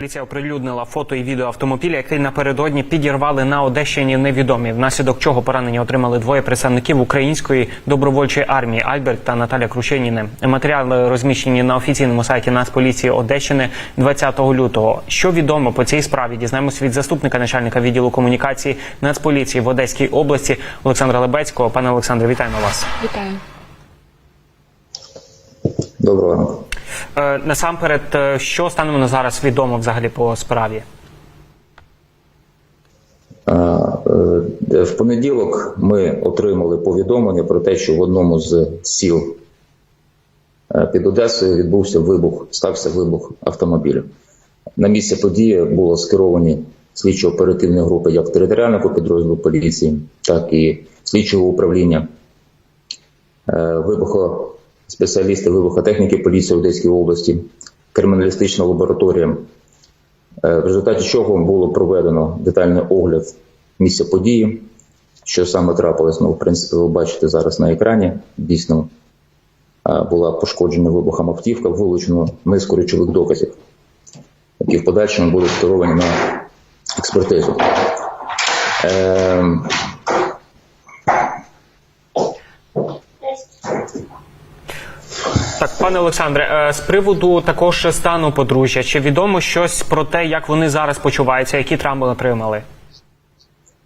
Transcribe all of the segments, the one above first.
Поліція оприлюднила фото і відео автомобіля, який напередодні підірвали на Одещині невідомі, внаслідок чого поранення отримали двоє представників української добровольчої армії Альберт та Наталя Крушеніни. Матеріали розміщені на офіційному сайті Нацполіції Одещини 20 лютого. Що відомо по цій справі? Дізнаємось від заступника начальника відділу комунікації Нацполіції в Одеській області Олександра Лебецького. Пане Олександре, вітаємо вас. Вітаю. Доброго насамперед, е, що станемо на зараз відомо взагалі по справі? Е, В понеділок ми отримали повідомлення про те, що в одному з сіл е, під Одесою відбувся вибух, стався вибух автомобіля. На місце події було скеровані слідчо-оперативні групи як територіального підрозділу поліції, так і слідчого управління. Е, Вибухо спеціалісти вибухотехніки поліції Одеської області, криміналістична лабораторія. Е, В результаті чого було проведено детальний огляд місця події, що саме трапилось. Ну, в принципі, ви бачите зараз на екрані. Дійсно е, була пошкоджена вибухом автівка, вилучено низку речових доказів, які в подальшому будуть скеровані на експертизу. Е, Так, пане Олександре, е, з приводу також стану подружжя, чи відомо щось про те, як вони зараз почуваються, які травми отримали?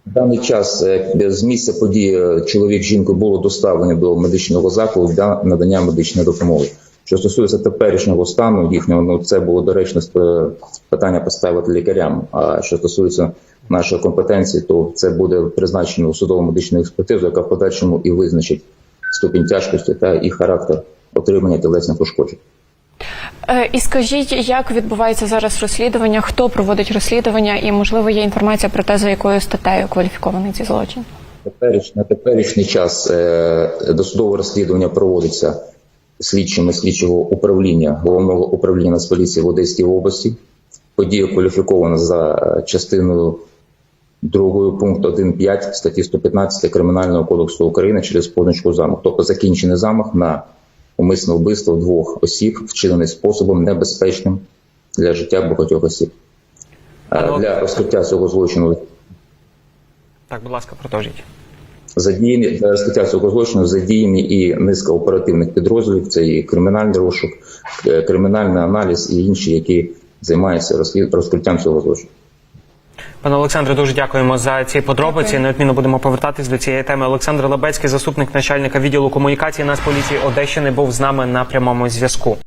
В даний час е, з місця події е, чоловік з жінкою було доставлені до медичного закладу для надання медичної допомоги. Що стосується теперішнього стану їхнього, ну це було доречно питання поставити лікарям. А що стосується нашої компетенції, то це буде призначено судово медичну експертизу, яка в подальшому і визначить ступінь тяжкості та і характер отримання тілесних ушкоджень. Е, І скажіть, як відбувається зараз розслідування? Хто проводить розслідування? І можливо є інформація про те, за якою статтею кваліфікований цей злочин? Теперіч, на теперішній час е, досудове розслідування проводиться слідчими слідчого управління головного управління Нацполіції в Одеській області. Подія кваліфікована за е, частиною 2 пункту 1.5 статті 115 Кримінального кодексу України через позначку замах, тобто закінчений замах на умисне вбивство двох осіб, вчинений способом небезпечним для життя багатьох осіб. Е, Для розкриття цього злочину Так, будь ласка, продовжіть. Задіяні для розкриття цього злочину задіяні і низка оперативних підрозділів. Це і кримінальний розшук, е, кримінальний аналіз і інші, які займаються розкриттям цього злочину. Пане Олександре, дуже дякуємо за ці подробиці. Дякую. Неодмінно будемо повертатись до цієї теми. Олександр Лебецький, заступник начальника відділу комунікації Нацполіції Одещини, був з нами на прямому зв'язку.